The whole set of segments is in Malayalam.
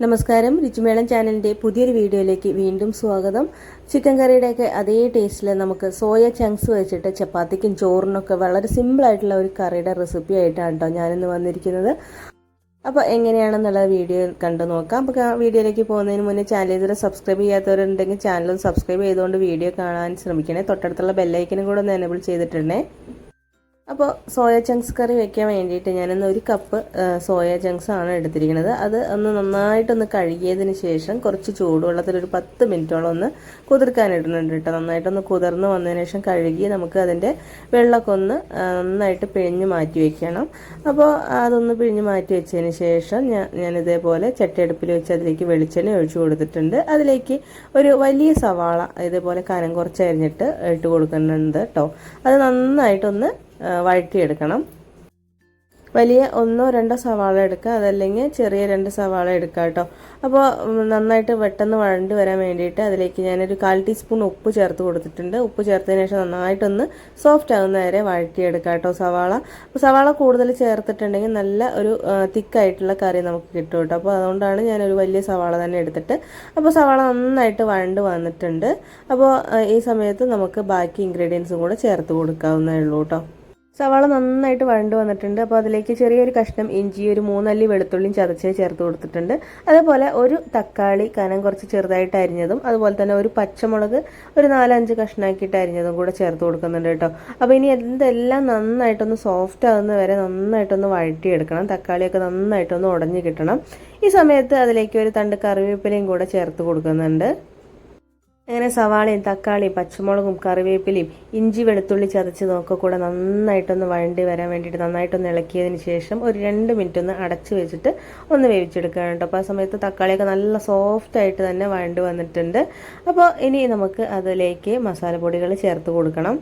നമസ്കാരം. രുചിമേളം ചാനലിന്റെ പുതിയൊരു വീഡിയോയിലേക്ക് വീണ്ടും സ്വാഗതം. ചിക്കൻ കറിയുടെയൊക്കെ അതേ ടേസ്റ്റിൽ നമുക്ക് സോയ ചങ്ക്സ് വെച്ചിട്ട് ചപ്പാത്തിക്കും ചോറിനൊക്കെ വളരെ സിമ്പിളായിട്ടുള്ള ഒരു കറിയുടെ റെസിപ്പി ആയിട്ടാണ് കേട്ടോ ഞാനിന്ന് വന്നിരിക്കുന്നത്. അപ്പോൾ എങ്ങനെയാണെന്നുള്ള വീഡിയോ കണ്ടു നോക്കാം. അപ്പോൾ വീഡിയോയിലേക്ക് പോകുന്നതിന് മുന്നേ ചാനൽ ഇതുവരെ സബ്സ്ക്രൈബ് ചെയ്യാത്തവരുണ്ടെങ്കിൽ ചാനൽ സബ്സ്ക്രൈബ് ചെയ്തുകൊണ്ട് വീഡിയോ കാണാൻ ശ്രമിക്കണേ. തൊട്ടടുത്തുള്ള ബെല്ലൈക്കനും കൂടെ ഒന്ന് എനേബിൾ ചെയ്തിട്ടുണ്ടേ. അപ്പോൾ സോയ ചങ്ക്സ് കറി വെക്കാൻ വേണ്ടിയിട്ട് ഞാനിന്ന് ഒരു കപ്പ് സോയ ചങ്ക്സ് ആണ് എടുത്തിരിക്കുന്നത്. അത് ഒന്ന് നന്നായിട്ടൊന്ന് കഴുകിയതിന് ശേഷം കുറച്ച് ചൂടുവെള്ളത്തിൽ ഒരു പത്ത് മിനിറ്റോളം ഒന്ന് കുതിർക്കാനിടുന്നുണ്ട് കേട്ടോ. നന്നായിട്ടൊന്ന് കുതിർന്ന് വന്നതിന് ശേഷം കഴുകി നമുക്ക് അതിന്റെ വെള്ളമൊക്കെ ഒന്ന് നന്നായിട്ട് പിഴിഞ്ഞ് മാറ്റി വെക്കണം. അപ്പോൾ അതൊന്ന് പിഴിഞ്ഞ് മാറ്റി വെച്ചതിന് ശേഷം ഞാൻ ഞാനിതേപോലെ ചട്ടിയടുപ്പിൽ വെച്ച് അതിലേക്ക് വെളിച്ചെണ്ണ ഒഴിച്ചു കൊടുത്തിട്ടുണ്ട്. അതിലേക്ക് ഒരു വലിയ സവാള ഇതേപോലെ കനം കുറച്ച് അരിഞ്ഞിട്ട് ഇട്ട് കൊടുക്കുന്നുണ്ട് കേട്ടോ. അത് നന്നായിട്ടൊന്ന് വഴറ്റിയെടുക്കണം. വലിയ ഒന്നോ രണ്ടോ സവാള എടുക്കുക. അതല്ലെങ്കിൽ ചെറിയ രണ്ട് സവാള എടുക്കുക കേട്ടോ. അപ്പോൾ നന്നായിട്ട് പെട്ടെന്ന് വഴണ്ടി വരാൻ വേണ്ടിയിട്ട് അതിലേക്ക് ഞാനൊരു കാൽ ടീസ്പൂൺ ഉപ്പ് ചേർത്ത് കൊടുത്തിട്ടുണ്ട്. ഉപ്പ് ചേർത്തതിന് ശേഷം നന്നായിട്ടൊന്ന് സോഫ്റ്റ് ആകുന്ന വരെ വഴറ്റിയെടുക്കുക കേട്ടോ സവാള. അപ്പോൾ സവാള കൂടുതൽ ചേർത്തിട്ടുണ്ടെങ്കിൽ നല്ല ഒരു തിക്കായിട്ടുള്ള കറി നമുക്ക് കിട്ടും കേട്ടോ. അപ്പോൾ അതുകൊണ്ടാണ് ഞാനൊരു വലിയ സവാള തന്നെ എടുത്തിട്ട് അപ്പോൾ സവാള നന്നായിട്ട് വഴണ്ട് വന്നിട്ടുണ്ട്. അപ്പോൾ ഈ സമയത്ത് നമുക്ക് ബാക്കി ഇൻഗ്രീഡിയൻസും കൂടെ ചേർത്ത് കൊടുക്കാവുന്നേ ഉള്ളൂ കേട്ടോ. സവാള നന്നായിട്ട് വഴണ്ട് വന്നിട്ടുണ്ട്. അപ്പോൾ അതിലേക്ക് ചെറിയൊരു കഷ്ണം ഇഞ്ചി ഒരു മൂന്നല്ലി വെളുത്തുള്ളിയും ചതച്ച് ചേർത്ത് കൊടുത്തിട്ടുണ്ട്. അതേപോലെ ഒരു തക്കാളി കനം കുറച്ച് ചെറുതായിട്ട് അരിഞ്ഞതും അതുപോലെ തന്നെ ഒരു പച്ചമുളക് ഒരു നാലഞ്ച് കഷ്ണാക്കിയിട്ട് അരിഞ്ഞതും കൂടെ ചേർത്ത് കൊടുക്കുന്നുണ്ട് കേട്ടോ. അപ്പോൾ ഇനി എന്തെല്ലാം നന്നായിട്ടൊന്ന് സോഫ്റ്റ് ആകുന്ന വരെ നന്നായിട്ടൊന്ന് വഴറ്റിയെടുക്കണം. തക്കാളിയൊക്കെ നന്നായിട്ടൊന്ന് ഉടഞ്ഞു കിട്ടണം. ഈ സമയത്ത് അതിലേക്ക് ഒരു തണ്ട് കറിവേപ്പിലയും കൂടെ ചേർത്ത് കൊടുക്കുന്നുണ്ട്. അങ്ങനെ സവാളയും തക്കാളിയും പച്ചമുളകും കറിവേപ്പിലയും ഇഞ്ചി വെളുത്തുള്ളി ചതച്ച് കൂടെ നന്നായിട്ടൊന്ന് വഴണ്ടി വരാൻ വേണ്ടിയിട്ട് നന്നായിട്ടൊന്ന് ഇളക്കിയതിന് ശേഷം ഒരു രണ്ട് മിനിറ്റ് ഒന്ന് അടച്ചു വെച്ചിട്ട് ഒന്ന് വേവിച്ചെടുക്കുകയാണ് കേട്ടോ. അപ്പോൾ ആ സമയത്ത് തക്കാളിയൊക്കെ നല്ല സോഫ്റ്റ് ആയിട്ട് തന്നെ വഴണ്ടി വന്നിട്ടുണ്ട്. അപ്പോൾ ഇനി നമുക്ക് അതിലേക്ക് മസാലപ്പൊടികൾ ചേർത്ത് കൊടുക്കണം.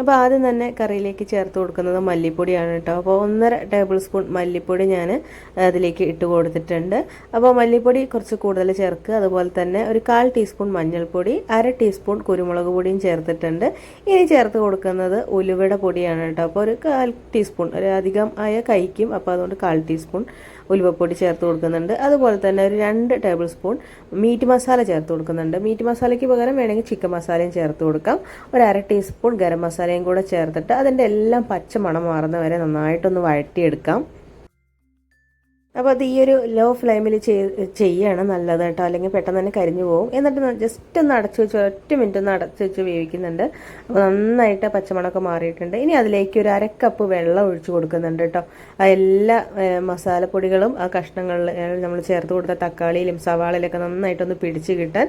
അപ്പോൾ ആദ്യം തന്നെ കറിയിലേക്ക് ചേർത്ത് കൊടുക്കുന്നത് മല്ലിപ്പൊടിയാണ് കേട്ടോ. അപ്പോൾ ഒന്നര ടേബിൾ സ്പൂൺ മല്ലിപ്പൊടി ഞാൻ അതിലേക്ക് ഇട്ട് കൊടുത്തിട്ടുണ്ട്. അപ്പോൾ മല്ലിപ്പൊടി കുറച്ച് കൂടുതൽ ചേർക്കുക. അതുപോലെ തന്നെ ഒരു കാൽ ടീസ്പൂൺ മഞ്ഞൾപ്പൊടി അര ടീസ്പൂൺ കുരുമുളക് പൊടിയും ചേർത്തിട്ടുണ്ട്. ഇനി ചേർത്ത് കൊടുക്കുന്നത് ഉലുവയുടെ പൊടിയാണ് കേട്ടോ. അപ്പോൾ ഒരു കാൽ ടീസ്പൂൺ ഒരു അധികം ആയ കഴിക്കും അപ്പോൾ അതുകൊണ്ട് കാൽ ടീസ്പൂൺ ഉലുവപ്പൊടി ചേർത്ത് കൊടുക്കുന്നുണ്ട്. അതുപോലെ തന്നെ ഒരു രണ്ട് ടേബിൾ സ്പൂൺ മീറ്റ് മസാല ചേർത്ത് കൊടുക്കുന്നുണ്ട്. മീറ്റ് മസാലയ്ക്ക് പകരം വേണമെങ്കിൽ ചിക്കൻ മസാലയും ചേർത്ത് കൊടുക്കാം. ഒരു അര ടീസ്പൂൺ ഗരം മസാലയും കൂടെ ചേർത്തിട്ട് അതിന്റെ എല്ലാം പച്ച മണം മാറുന്ന വരെ നന്നായിട്ടൊന്ന് വഴറ്റിയെടുക്കാം. അപ്പോൾ അത് ഈ ഒരു ലോ ഫ്ലെയിമിൽ ചെയ്യാണ് നല്ലത് കേട്ടോ. അല്ലെങ്കിൽ പെട്ടെന്ന് തന്നെ കരിഞ്ഞു പോകും. എന്നിട്ട് ജസ്റ്റ് ഒന്ന് അടച്ചു വെച്ച് ഒറ്റ മിനിറ്റ് ഒന്ന് അടച്ചു വെച്ച് വേവിക്കുന്നുണ്ട്. അപ്പോൾ നന്നായിട്ട് പച്ചമുളക് മാറിയിട്ടുണ്ട്. ഇനി അതിലേക്ക് ഒരു അരക്കപ്പ് വെള്ളം ഒഴിച്ചു കൊടുക്കുന്നുണ്ട് കേട്ടോ. ആ എല്ലാ മസാലപ്പൊടികളും ആ കഷ്ണങ്ങളിൽ നമ്മൾ ചേർത്ത് കൊടുത്ത തക്കാളിയിലും സവാളയിലൊക്കെ നന്നായിട്ടൊന്ന് പിടിച്ച് കിട്ടാൻ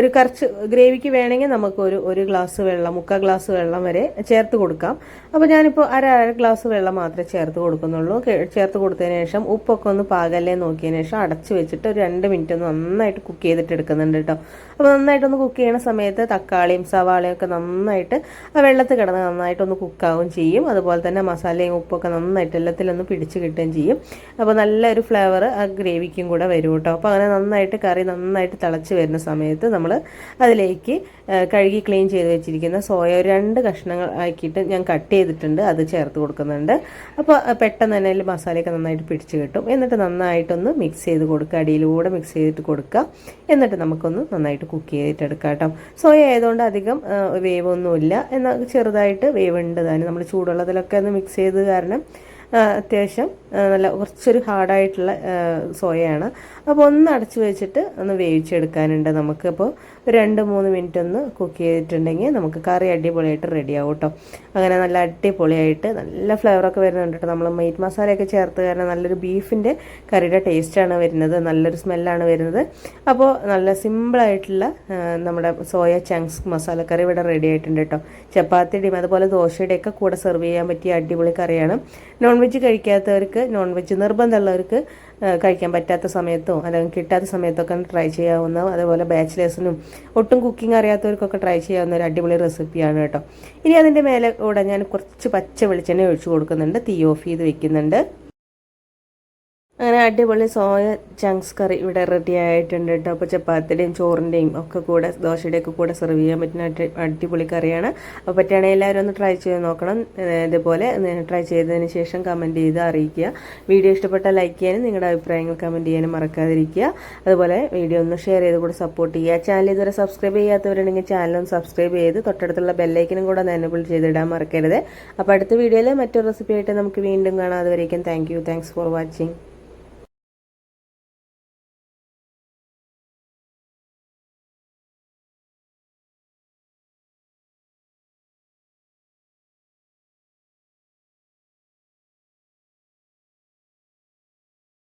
ഒരു കുറച്ച് ഗ്രേവിക്ക് വേണമെങ്കിൽ നമുക്ക് ഒരു ഒരു ഗ്ലാസ് വെള്ളം മുക്കാൽ ഗ്ലാസ് വെള്ളം വരെ ചേർത്ത് കൊടുക്കാം. അപ്പോൾ ഞാനിപ്പോൾ അര അര ഗ്ലാസ് വെള്ളം മാത്രമേ ചേർത്ത് കൊടുക്കുന്നുള്ളൂ. ചേർത്ത് കൊടുത്തതിന് ശേഷം ഉപ്പൊക്കെ ഒന്ന് പാകല്ലേ നോക്കിയതിന് ശേഷം അടച്ചു വെച്ചിട്ട് ഒരു രണ്ട് മിനിറ്റ് ഒന്ന് നന്നായിട്ട് കുക്ക് ചെയ്തിട്ട് എടുക്കുന്നുണ്ട് കേട്ടോ. അപ്പോൾ നന്നായിട്ടൊന്ന് കുക്ക് ചെയ്യുന്ന സമയത്ത് തക്കാളിയും സവാളയും ഒക്കെ നന്നായിട്ട് ആ വെള്ളത്തിൽ കിടന്ന് നന്നായിട്ടൊന്ന് കുക്കാവും ചെയ്യും. അതുപോലെ തന്നെ മസാലയും ഉപ്പൊക്കെ നന്നായിട്ട് എല്ലാത്തിലൊന്ന് പിടിച്ച് കിട്ടുകയും ചെയ്യും. അപ്പോൾ നല്ലൊരു ഫ്ലേവർ ആ ഗ്രേവിക്കും കൂടെ വരും കേട്ടോ. അപ്പോൾ അങ്ങനെ നന്നായിട്ട് കറി നന്നായിട്ട് തിളച്ച് വരുന്ന സമയത്ത് നമ്മൾ അതിലേക്ക് കഴുകി ക്ലീൻ ചെയ്ത് വെച്ചിരിക്കുന്ന സോയ രണ്ട് കഷ്ണങ്ങൾ ആക്കിയിട്ട് ഞാൻ കട്ട് ചെയ്തിട്ടുണ്ട്. അത് ചേർത്ത് കൊടുക്കുന്നുണ്ട്. അപ്പോൾ പെട്ടെന്ന് തന്നെ മസാലയൊക്കെ നന്നായിട്ട് പിടിച്ച് കിട്ടും. എന്നിട്ട് നന്നായിട്ടൊന്ന് മിക്സ് ചെയ്ത് കൊടുക്കുക. അടിയിലൂടെ മിക്സ് ചെയ്തിട്ട് കൊടുക്കുക. എന്നിട്ട് നമുക്കൊന്ന് നന്നായിട്ട് കുക്ക് ചെയ്തിട്ട് എടുക്കാം കേട്ടോ. സോയ ആയതുകൊണ്ട് അധികം വേവൊന്നുമില്ല. എന്നാൽ ചെറുതായിട്ട് വേവ് ഉണ്ട് താനും നമ്മൾ ചൂടുള്ളതിലൊക്കെ ഒന്ന് മിക്സ് ചെയ്ത് കാരണം അത്യാവശ്യം നല്ല കുറച്ചൊരു ഹാർഡായിട്ടുള്ള സോയയാണ്. അപ്പോൾ ഒന്ന് അടച്ചു വെച്ചിട്ട് ഒന്ന് വേവിച്ചെടുക്കാനുണ്ട് നമുക്ക്. അപ്പോൾ രണ്ട് മൂന്ന് മിനിറ്റ് ഒന്ന് കുക്ക് ചെയ്തിട്ടുണ്ടെങ്കിൽ നമുക്ക് കറി അടിപൊളിയായിട്ട് റെഡി ആവും കേട്ടോ അങ്ങനെ നല്ല അടിപൊളിയായിട്ട് നല്ല ഫ്ലേവറൊക്കെ വരുന്നുണ്ട് കേട്ടോ നമ്മൾ മീറ്റ് മസാലയൊക്കെ ചേർത്ത് കാരണം നല്ലൊരു ബീഫിന്റെ കറിയുടെ ടേസ്റ്റാണ് വരുന്നത് നല്ലൊരു സ്മെല്ലാണ് വരുന്നത്. അപ്പോൾ നല്ല സിമ്പിളായിട്ടുള്ള നമ്മുടെ സോയ ചങ്ക്സ് മസാലക്കറി ഇവിടെ റെഡി ആയിട്ടുണ്ട് കേട്ടോ ചപ്പാത്തിയുടെയും അതുപോലെ ദോശയുടെയൊക്കെ കൂടെ സെർവ് ചെയ്യാൻ പറ്റിയ അടിപൊളി കറിയാണ്. നോൺ വെജ് കഴിക്കാത്തവർക്ക് നോൺ വെജ് നിർബന്ധമുള്ളവർക്ക് കഴിക്കാൻ പറ്റാത്ത സമയത്തോ അല്ലെങ്കിൽ കിട്ടാത്ത സമയത്തൊക്കെ ട്രൈ ചെയ്യാവുന്ന അതേപോലെ ബാച്ചിലേഴ്സിനും ഒട്ടും കുക്കിംഗ് അറിയാത്തവർക്കൊക്കെ ട്രൈ ചെയ്യാവുന്ന ഒരു അടിപൊളി റെസിപ്പിയാണ് കേട്ടോ. ഇനി അതിന്റെ മേലെ കൂടെ ഞാൻ കുറച്ച് പച്ച വെളിച്ചെണ്ണ ഒഴിച്ചു കൊടുക്കുന്നുണ്ട്. തീ ഓഫ് ചെയ്ത് വെക്കുന്നുണ്ട്. അങ്ങനെ അടിപൊളി സോയ ചങ്ക്സ് കറി ഇവിടെ റെഡി ആയിട്ടുണ്ട് കേട്ടോ അപ്പോൾ ചപ്പാത്തിയുടെയും ചോറിന്റെയും ഒക്കെ കൂടെ ദോശയുടെ ഒക്കെ കൂടെ സെർവ് ചെയ്യാൻ പറ്റുന്ന അടി- അടിപൊളി കറിയാണ്. അപ്പോൾ പറ്റുകയാണെങ്കിൽ എല്ലാവരും ഒന്ന് ട്രൈ ചെയ്ത് നോക്കണം. ഇതുപോലെ ട്രൈ ചെയ്തതിന് ശേഷം കമന്റ് ചെയ്ത് അറിയിക്കുക. വീഡിയോ ഇഷ്ടപ്പെട്ടാൽ ലൈക്ക് ചെയ്യാനും നിങ്ങളുടെ അഭിപ്രായങ്ങൾ കമന്റ് ചെയ്യാനും മറക്കാതിരിക്കുക. അതുപോലെ വീഡിയോ ഒന്ന് ഷെയർ ചെയ്ത് കൂടെ സപ്പോർട്ട് ചെയ്യുക. ചാനൽ ഇതുവരെ സബ്സ്ക്രൈബ് ചെയ്യാത്തവരുണ്ടെങ്കിൽ ചാനലും സബ്സ്ക്രൈബ് ചെയ്ത് തൊട്ടടുത്തുള്ള ബെല്ലൈക്കനും കൂടെ ഒന്ന് എനബിൾ ചെയ്തിടാൻ മറക്കരുത്. അപ്പോൾ അടുത്ത വീഡിയോയിൽ മറ്റൊരു റെസിപ്പി ആയിട്ട് നമുക്ക് വീണ്ടും കാണാം. അതുവരേക്കും thank you thanks for watching